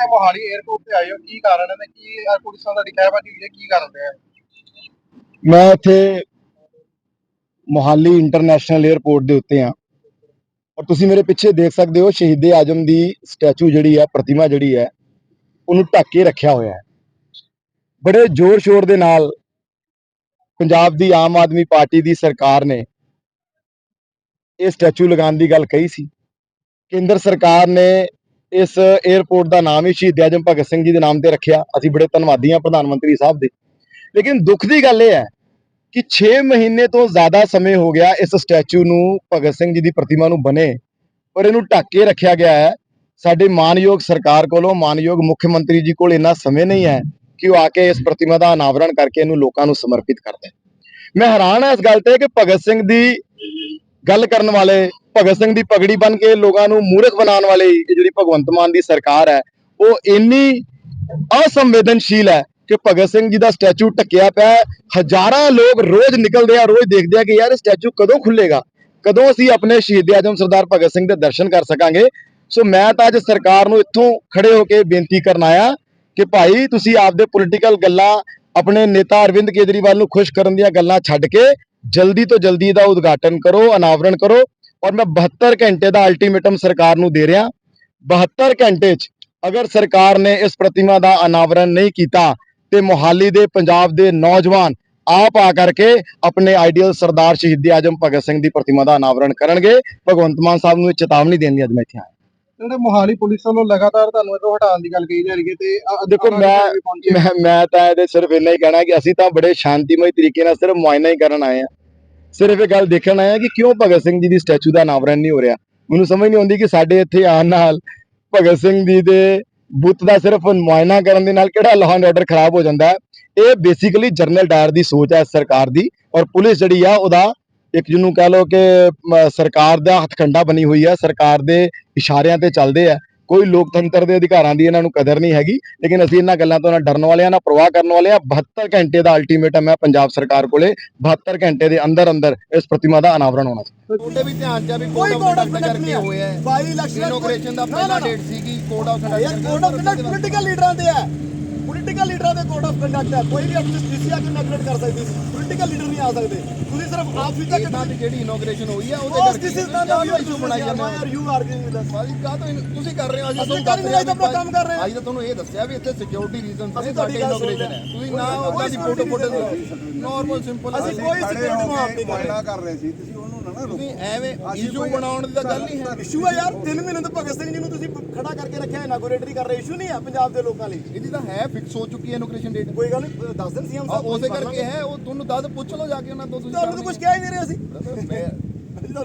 Mohali airport ਤੇ ਆਏ ਹੋ, ਕੀ ਕਾਰਨ ਹੈ ਤੇ ਕੀ ਆਹ ਪੁਲਿਸਾਂ ਦਾ ਦਿਖਾਵਾ ਜੀ ਕੀ ਕਰਨ ਰਿਹਾ ਮੈਂ ਇੱਥੇ ਮੋਹਾਲੀ ਇੰਟਰਨੈਸ਼ਨਲ 에ਅਰਪੋਰਟ ਦੇ ਉੱਤੇ ਆ ਔਰ ਤੁਸੀਂ ਮੇਰੇ ਪਿੱਛੇ ਦੇਖ ਸਕਦੇ ਹੋ, ਸ਼ਹੀਦੇ ਆਜਮ ਦੀ ਸਟੈਚੂ ਜਿਹੜੀ ਹੈ, ਪ੍ਰਤਿਮਾ ਜਿਹੜੀ ਹੈ, ਉਹਨੂੰ ਢੱਕ ਕੇ ਰੱਖਿਆ ਹੋਇਆ ਹੈ। ਬੜੇ ਜ਼ੋਰ ਸ਼ੋਰ ਦੇ ਨਾਲ ਪੰਜਾਬ ਦੀ ਆਮ ਆਦਮੀ ਪਾਰਟੀ ਦੀ ਸਰਕਾਰ ਨੇ ਇਹ ਸਟੈਚੂ ਲਗਾਉਣ ਦੀ ਗੱਲ ਕਹੀ ਸੀ। ਕੇਂਦਰ ਸਰਕਾਰ ਨੇ ਇਸ 에ਅਰਪੋਰਟ ਦਾ ਨਾਮ ਹੀ ਸ਼ਹੀਦ ਆਜਮ ਭਗਤ ਸਿੰਘ ਜੀ ਦੇ ਨਾਮ ਤੇ ਰੱਖਿਆ। ਅਸੀਂ ਬੜੇ ਧੰਨਵਾਦੀ ਹਾਂ ਪ੍ਰਧਾਨ ਮੰਤਰੀ ਸਾਹਿਬ ਦੇ। ਲੇਕਿਨ ਦੁੱਖ ਦੀ ਗੱਲ ਇਹ ਹੈ ਕਿ 6 ਮਹੀਨੇ ਤੋਂ ਜ਼ਿਆਦਾ ਸਮੇਂ ਹੋ ਗਿਆ ਇਸ ਸਟੈਚੂ ਨੂੰ ਭਗਤ ਸਿੰਘ ਜੀ ਦੀ ਪ੍ਰਤਿਮਾ ਨੂੰ ਬਣੇ। ਪਰ ਇਹਨੂੰ ਢੱਕ ਕੇ ਰੱਖਿਆ ਗਿਆ ਹੈ। ਸਾਡੇ ਮਾਨਯੋਗ ਸਰਕਾਰ ਕੋਲੋਂ ਮਾਨਯੋਗ ਮੁੱਖ ਮੰਤਰੀ ਜੀ ਕੋਲ ਇੰਨਾ ਸਮੇਂ ਨਹੀਂ ਹੈ ਕਿ ਉਹ ਆ ਕੇ ਇਸ ਪ੍ਰਤਿਮਾ ਦਾ ਅਨਾਵਰਣ ਕਰਕੇ ਇਹਨੂੰ ਲੋਕਾਂ ਨੂੰ ਸਮਰਪਿਤ ਕਰ ਦੇਣ। ਮੈਂ ਹੈਰਾਨ ਹਾਂ ਇਸ ਗੱਲ ਤੇ ਕਿ ਭਗਤ ਸਿੰਘ ਦੀ ਗੱਲ ਕਰਨ ਵਾਲੇ ਭਗਤ ਸਿੰਘ ਦੀ ਪਗੜੀ ਬਨ ਕੇ ਲੋਕਾਂ ਨੂੰ ਮੂਰਖ ਬਣਾਉਣ ਵਾਲੇ ਜਿਹੜੀ ਭਗਵੰਤ ਮਾਨ ਦੀ ਸਰਕਾਰ ਹੈ, ਉਹ ਇੰਨੀ ਅਸੰਵੇਦਨਸ਼ੀਲ ਹੈ ਕਿ ਭਗਤ ਸਿੰਘ ਜੀ ਦਾ ਸਟੈਚੂ ਟੱਕਿਆ ਪਿਆ ਹਜ਼ਾਰਾਂ ਲੋਕ ਰੋਜ਼ ਨਿਕਲਦੇ ਆ, ਰੋਜ਼ ਦੇਖਦੇ ਆ ਕਿ ਯਾਰ ਸਟੈਚੂ ਕਦੋਂ ਖੁੱਲੇਗਾ ਕਦੋਂ ਅਸੀਂ ਆਪਣੇ ਸ਼ਹੀਦ ਆਜਮ ਸਰਦਾਰ ਭਗਤ ਸਿੰਘ ਦੇ ਦਰਸ਼ਨ ਕਰ ਸਕਾਂਗੇ? ਸੋ ਮੈਂ ਤਾਂ ਅੱਜ ਸਰਕਾਰ ਨੂੰ ਇੱਥੋਂ ਖੜੇ ਹੋ ਕੇ ਬੇਨਤੀ ਕਰਨ ਆਇਆ ਕਿ ਭਾਈ ਤੁਸੀਂ ਆਪਦੇ ਪੋਲੀਟੀਕਲ ਗੱਲਾਂ, ਆਪਣੇ ਨੇਤਾ ਅਰਵਿੰਦ ਕੇਜਰੀਵਾਲ ਨੂੰ ਖੁਸ਼ ਕਰਨ ਦੀਆਂ ਗੱਲਾਂ ਛੱਡ ਕੇ ਜਲਦੀ ਤੋਂ ਜਲਦੀ ਦਾ ਉਦਘਾਟਨ ਕਰੋ ਅਨਾਵਰਣ ਕਰੋ ਔਰ ਮੈਂ 72 ਘੰਟੇ ਦਾ ਅਲਟੀਮੇਟਮ ਸਰਕਾਰ ਨੂੰ ਦੇ ਰਿਹਾ। 72 ਘੰਟੇ 'ਚ ਅਗਰ ਸਰਕਾਰ ਨੇ ਇਸ ਪ੍ਰਤਿਮਾ ਦਾ ਅਨਾਵਰਣ ਨਹੀਂ ਕੀਤਾ ਤੇ ਮੋਹਾਲੀ ਦੇ ਪੰਜਾਬ ਦੇ ਨੌਜਵਾਨ ਆਪ ਆ ਕਰਕੇ ਆਪਣੇ ਆਈਡੀਅਲ ਸਰਦਾਰ ਸ਼ਹੀਦ ਆਜਮ ਭਗਤ ਸਿੰਘ ਦੀ ਪ੍ਰਤਿਮਾ ਦਾ ਅਨਾਵਰਣ ਕਰਨਗੇ। ਭਗਵੰਤ ਮਾਨ ਸਾਹਿਬ ਨੂੰ ਇਹ ਚੇਤਾਵਨੀ ਦੇਣ ਲਈ ਅੱਜ ਮੈਂ ਇੱਥੇ ਆਇਆ। ਜਿਹੜੇ ਮੋਹਾਲੀ ਪੁਲਿਸ ਵੱਲੋਂ ਲਗਾਤਾਰ ਤੁਹਾਨੂੰ ਇੱਥੋਂ ਹਟਾਉਣ ਦੀ ਗੱਲ ਕਹੀ ਜਾ ਰਹੀ ਹੈ ਤੇ ਦੇਖੋ, ਮੈਂ ਮੈਂ ਤਾਂ ਇਹਦੇ ਸਿਰਫ ਇੰਨਾ ਹੀ ਕਹਿਣਾ ਕਿ ਅਸੀਂ ਤਾਂ ਬੜੇ ਸ਼ਾਂਤੀਮਈ ਤਰੀਕੇ ਨਾਲ ਸਿਰਫ ਮੁਆਇਨਾ ਹੀ ਕਰਨ ਆਏ ਆ ਸਿਰਫ ਇਹ ਗੱਲ ਦੇਖਣ ਆਇਆ ਕਿ ਕਿਉਂ ਭਗਤ ਸਿੰਘ ਜੀ ਦੀ ਸਟੈਚੂ ਦਾ ਅਨਾਵਰਣ ਨਹੀਂ ਹੋ ਰਿਹਾ? ਮੈਨੂੰ ਸਮਝ ਨਹੀਂ ਆਉਂਦੀ ਕਿ ਸਾਡੇ ਇੱਥੇ ਆਉਣ ਨਾਲ ਭਗਤ ਸਿੰਘ ਜੀ ਦੇ ਬੁੱਤ ਦਾ ਸਿਰਫ ਮੁਆਇਨਾ ਕਰਨ ਦੇ ਨਾਲ ਕਿਹੜਾ ਲਾਅ ਐਂਡ ਆਰਡਰ ਖਰਾਬ ਹੋ ਜਾਂਦਾ ਹੈ? ਇਹ ਬੇਸਿਕਲੀ ਜਰਨਲ ਡਾਇਰ ਦੀ ਸੋਚ ਹੈ ਇਸ ਸਰਕਾਰ ਦੀ ਔਰ ਪੁਲਿਸ ਜਿਹੜੀ ਆ ਉਹਦਾ ਇੱਕ ਜਿਹਨੂੰ ਕਹਿ ਲਓ ਕਿ ਸਰਕਾਰ ਦਾ ਹੱਥਕੰਡਾ ਬਣੀ ਹੋਈ ਹੈ ਸਰਕਾਰ ਦੇ ਇਸ਼ਾਰਿਆਂ ਤੇ ਚੱਲਦੇ ਆ। ਕੋਈ ਲੋਕਤੰਤਰ ਦੇ ਅਧਿਕਾਰਾਂ ਦੀ ਇਹਨਾਂ ਨੂੰ ਕਦਰ ਨਹੀਂ ਹੈਗੀ ਲੇਕਿਨ ਅਸੀਂ ਇਹਨਾਂ ਗੱਲਾਂ ਤੋਂ ਨਾ ਡਰਨ ਵਾਲੇ ਆ ਨਾ ਪ੍ਰਵਾਹ ਕਰਨ ਵਾਲੇ ਆ 72 ਘੰਟੇ ਦਾ ਅਲਟੀਮੇਟਮ ਹੈ ਪੰਜਾਬ ਸਰਕਾਰ ਕੋਲੇ। 72 ਘੰਟੇ ਦੇ ਅੰਦਰ ਅੰਦਰ ਇਸ ਪ੍ਰਤਿਮਾ ਦਾ ਅਨਾਵਰਣ ਹੋਣਾ ਚਾਹੀਦਾ ਤੁਹਾਡੇ ਵੀ ਧਿਆਨ ਚ ਆ ਵੀ ਕੋਈ ਕੋਡ ਆਫ ਕੰਡਕਟ ਨਹੀਂ। ਹੋਇਆ ਹੈ। ਬਾਈ ਇਲੈਕਸ਼ਨ ਇਨੋਗ੍ਰੇਸ਼ਨ ਦਾ ਪਹਿਲਾ। ਡੇਟ ਸੀਗੀ ਕੋਡ ਆਫ ਯਾਰ conduct code of conduct political ਲੀਡਰਾਂ ਦੇ ਹੈ ਪੋਲੀਟੀਕਲ ਲੀਡਰਾਂ ਦੇ ਕੋਡ ਆਫ ਕੰਡਕਟ ਹੈ। ਕੋਈ ਵੀ ਐਡਮਿਨਿਸਟ੍ਰੇਸ਼ਨ ਆ ਕੇ ਨੈਗਲੈਕਟ ਕਰ ਸਕਦੀ। ਪੋਲੀਟੀਕਲ ਲੀਡਰ ਨਹੀਂ ਆ ਸਕਦੇ। ਤੁਸੀਂ ਸਿਰਫ ਤੱਕ ਇਹਨਾਂ ਦੀ ਜਿਹੜੀ ਇਨੋਗ੍ਰੇਸ਼ਨ ਹੋਈ ਆ ਉਹਦੇ ਕਰਕੇ this is not a issue ਬਣਾਈ ਜਾਂਦੇ ਹੋ? ਯਾਰ ਯੂ ਆਰਗੂਇੰਗ ਵਿਦ ਅਸ ਬਾਜੀ ਕਾ ਤੋਂ ਤੁਸੀਂ ਕਰ ਰਹੇ ਹੋ ਅਸੀਂ ਅਸੀਂ ਤੁਹਾਨੂੰ ਕਰ ਦੱਸ ਰਹੇ ਹਾਂ, ਰਹੇ ਆਪਣਾ ਕੰਮ ਕਰ ਰਹੇ ਹਾਂ। ਅੱਜ ਤਾਂ ਤੁਹਾਨੂੰ ਇਹ ਦੱਸਿਆ ਵੀ ਇੱਥੇ ਸਿਕਿਉਰਿਟੀ ਰੀਜ਼ਨ ਅਸੀਂ ਤੁਹਾਡੀ ਇਨੋਗ੍ਰੇਸ਼ਨ ਹੈ। ਤੁਸੀਂ ਨਾ ਉਹਦਾ ਦੀ ਫੋਟੋ ਫੋਟੋ ਨਾਰਮਲ ਸਿੰਪਲ ਅਸੀਂ ਕੋਈ ਸਿਕਿਉਰਿਟੀ ਮਾਫ ਨਹੀਂ ਕਰ ਰਹੇ। ਕਰ ਰਹੇ ਸੀ ਤੁਸੀਂ ਉਹਨੂੰ ਨਾ ਨਾ ਤੁਸੀਂ ਐਵੇਂ ਇਸ਼ੂ ਬਣਾਉਣ ਦੀ ਤਾਂ ਗੱਲ ਨਹੀਂ ਹੈ। ਇਸ਼ੂ ਹੈ ਯਾਰ 3 ਮਹੀਨੇ ਤੋਂ ਭਗਤ ਸਿੰਘ ਜੀ ਨੂੰ ਤੁਸੀਂ ਖੜਾ ਕਰਕੇ ਰੱਖਿਆ ਇਨਾਗੋਰੇਟਰੀ ਕਰ ਰਹੇ ਇਸ਼ੂ ਨਹੀਂ ਹੈ ਪੰਜਾਬ ਦੇ ਲੋਕਾਂ ਲਈ। ਇਹਦੀ ਤਾਂ ਹੈ ਫਿਕਸ ਹੋ ਚੁੱਕੀ ਹੈ ਇਨੋਗ੍ਰੇਸ਼ਨ ਡੇਟ। ਕੋਈ ਗੱਲ ਨਹੀਂ ਦੱਸ ਦੇਣ ਸੀਐਮ ਸਾਹਿਬ ਉਸੇ ਕਰਕੇ ਹੈ ਉਹ ਤੁਹਾਨੂੰ ਦੱਸ ਪੁੱਛ ਲਓ ਜਾ ਕੇ ਉਹਨਾਂ ਤੋਂ ਤੁਸੀਂ ਤੁਹਾਨੂੰ ਤਾਂ ਕੁਝ ਕਹਿ ਹੀ ਨਹੀਂ ਰਹੇ ਅਸੀਂ। ਮੈਂ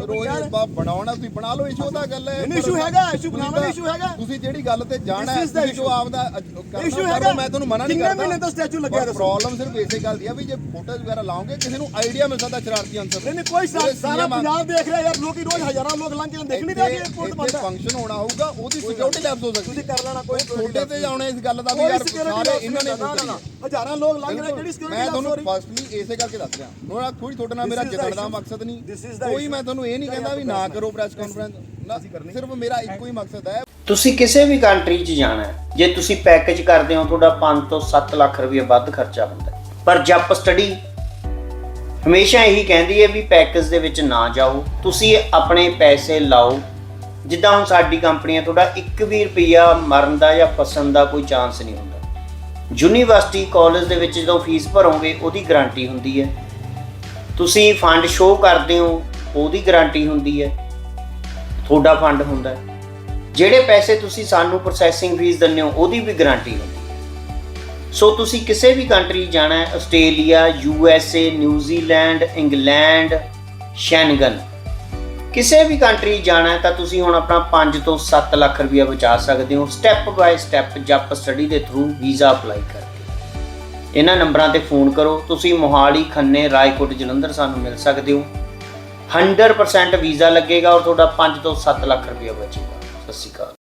ਰੋਜ਼ ਬਣਾਉਣਾ ਤੁਸੀਂ ਬਣਾ ਲਓ ਇਸ਼ੂ ਦਾ ਗੱਲ ਹੈ। ਨਹੀਂ ਇਸ਼ੂ ਹੈਗਾ ਇਸ਼ੂ ਬਣਾਉਣਾ ਇਸ਼ੂ ਹੈਗਾ। ਤੁਸੀਂ ਜਿਹੜੀ ਗੱਲ ਤੇ ਜਾਣਾ ਹੈ This is the ਤੁਸੀਂ ਜੋ issue. ਆਪਦਾ ਇਸ਼ੂ ਹੈਗਾ। ਮੈਂ ਤੁਹਾਨੂੰ ਮਨਾ ਨਹੀਂ ਕਿੰਨੇ ਕਰਦਾ। ਮਹੀਨੇ ਤੋਂ statue ਲੱਗਿਆ ਦੱਸੋ? ਪ੍ਰੋਬਲਮ ਸਿਰਫ ਇਸੇ ਗੱਲ ਦੀ ਆ ਵੀ ਜੇ ਫੋਟੋਜ਼ ਵਗੈਰਾ ਲਾਓਗੇ ਕਿਸੇ ਨੂੰ ਆਈਡੀਆ ਮਿਲ ਸਕਦਾ ਸ਼ਰਾਰਤੀ ਅੰਸਰ ਨਹੀਂ ਨਹੀਂ ਕੋਈ ਸਾ- ਸਾਰਾ ਪੰਜਾਬ ਦੇਖ ਰਿਹਾ ਯਾਰ ਲੋਕੀ ਰੋਜ਼ ਹਜ਼ਾਰਾਂ ਲੋਕ ਲੰਘ ਕੇ ਦੇਖ ਨਹੀਂ ਰਹੇ ਕਿ 에어ਪੋਰਟ ਬੰਦ ਹੈ ਫੰਕਸ਼ਨ ਹੋਣਾ ਹੋਊਗਾ ਉਹਦੀ ਸਿਕਿਉਰਿਟੀ ਲੈਪਸ ਹੋ ਸਕਦੀ। ਤੁਸੀਂ ਕਰ ਲੈਣਾ ਕੋਈ ਤੁਹਾਡੇ ਤੇ ਆਉਣੇ ਇਸ ਗੱਲ ਦਾ ਵੀ ਕੋਈ ਯਾਰ ਸਿਕਿਉਰਿਟੀ ਸਾਰੇ ਇਹਨਾਂ ਨੇ ਨਾ ਨਾ ਨਾ। ਹਜ਼ਾਰਾਂ ਲੋਕ ਲੰਘ ਰਹੇ ਕਿਹੜੀ ਸਿਕਿਉਰਿਟੀ ਮੈਂ ਤੁਹਾਨੂੰ ਫਸਟਲੀ ਇਸੇ ਕਰਕੇ ਦੱਸ ਰਿਹਾ। ਮੇਰਾ ਕੋਈ ਤੁਹਾਡੇ ਨਾਲ ਮੇਰਾ ਜਿੱਤਣ ਦਾ. ਮਕਸਦ ਨਹੀਂ। ਕੋਈ. ਮੈਂ ਤੁਹਾਨੂੰ ਇਹ ਨਹੀਂ ਕਹਿੰਦਾ ਵੀ ਨਾ ਕਰੋ ਪ੍ਰੈਸ ਕਾਨਫਰੰਸ ਸਿਰਫ ਮੇਰਾ ਇੱਕੋ ਹੀ ਮਕਸਦ ਹੈ। ਤੁਸੀਂ ਕਿਸੇ ਵੀ ਕੰਟਰੀ 'ਚ ਜਾਣਾ ਹੈ, ਜੇ ਤੁਸੀਂ ਪੈਕੇਜ ਕਰਦੇ ਹੋ, ਤੁਹਾਡਾ 5 ਤੋਂ 7 ਲੱਖ ਰੁਪਏ ਵੱਧ ਖਰਚਾ ਹੁੰਦਾ ਪਰ ਜੱਪ ਸਟੱਡੀ ਹਮੇਸ਼ਾ ਇਹੀ ਕਹਿੰਦੀ ਹੈ ਵੀ ਪੈਕੇਜ ਦੇ ਵਿੱਚ ਨਾ ਜਾਓ। ਤੁਸੀਂ ਆਪਣੇ ਪੈਸੇ ਲਾਓ। ਜਿੱਦਾਂ ਹੁਣ ਸਾਡੀ ਕੰਪਨੀ ਹੈ, ਤੁਹਾਡਾ 1 ਵੀ ਰੁਪਿਆ ਮਰਨ ਦਾ ਜਾਂ ਫਸਣ ਦਾ ਕੋਈ ਚਾਂਸ ਨਹੀਂ ਹੁੰਦਾ। ਯੂਨੀਵਰਸਿਟੀ ਕਾਲਜ ਦੇ ਵਿੱਚ ਜਦੋਂ ਫੀਸ ਭਰੋਗੇ, ਉਹਦੀ ਗਾਰੰਟੀ ਹੁੰਦੀ ਹੈ। ਤੁਸੀਂ ਫੰਡ ਸ਼ੋਅ ਕਰਦੇ ਹੋ ਉਹਦੀ ਗਾਰੰਟੀ ਹੁੰਦੀ ਹੈ, ਤੁਹਾਡਾ ਫੰਡ ਹੁੰਦਾ ਹੈ। ਜਿਹੜੇ ਪੈਸੇ ਤੁਸੀਂ ਸਾਨੂੰ ਪ੍ਰੋਸੈਸਿੰਗ ਫੀਸ ਦਿੰਦੇ ਹੋ, ਉਹਦੀ ਵੀ ਗਾਰੰਟੀ ਹੁੰਦੀ ਸੋ ਤੁਸੀਂ ਕਿਸੇ ਵੀ ਕੰਟਰੀ ਜਾਣਾ ਹੈ, Australia U S A New Zealand England Schengen ਕਿਸੇ ਵੀ ਕੰਟਰੀ ਜਾਣਾ ਤਾਂ ਤੁਸੀਂ ਹੁਣ ਆਪਣਾ 5 ਤੋਂ 7 ਲੱਖ ਰੁਪਇਆ ਬਚਾ ਸਕਦੇ ਹੋ ਸਟੈਪ ਬਾਏ ਸਟੈਪ ਜੱਪ ਸਟੱਡੀ ਦੇ ਥਰੂ ਵੀਜ਼ਾ ਅਪਲਾਈ ਕਰਕੇ। ਇਹਨਾਂ ਨੰਬਰਾਂ ਤੇ ਫੋਨ ਕਰੋ, ਤੁਸੀਂ ਮੋਹਾਲੀ, ਖੰਨੇ, ਰਾਏਕੋਟ, ਜਲੰਧਰ ਸਾਨੂੰ ਮਿਲ ਸਕਦੇ ਹੋ। 100% ਵੀਜ਼ਾ ਲੱਗੇਗਾ ਔਰ ਤੁਹਾਡਾ 5 ਤੋਂ 7 ਲੱਖ ਰੁਪਇਆ ਬਚੇਗਾ। ਸਤਿ ਸ਼੍ਰੀ ਅਕਾਲ।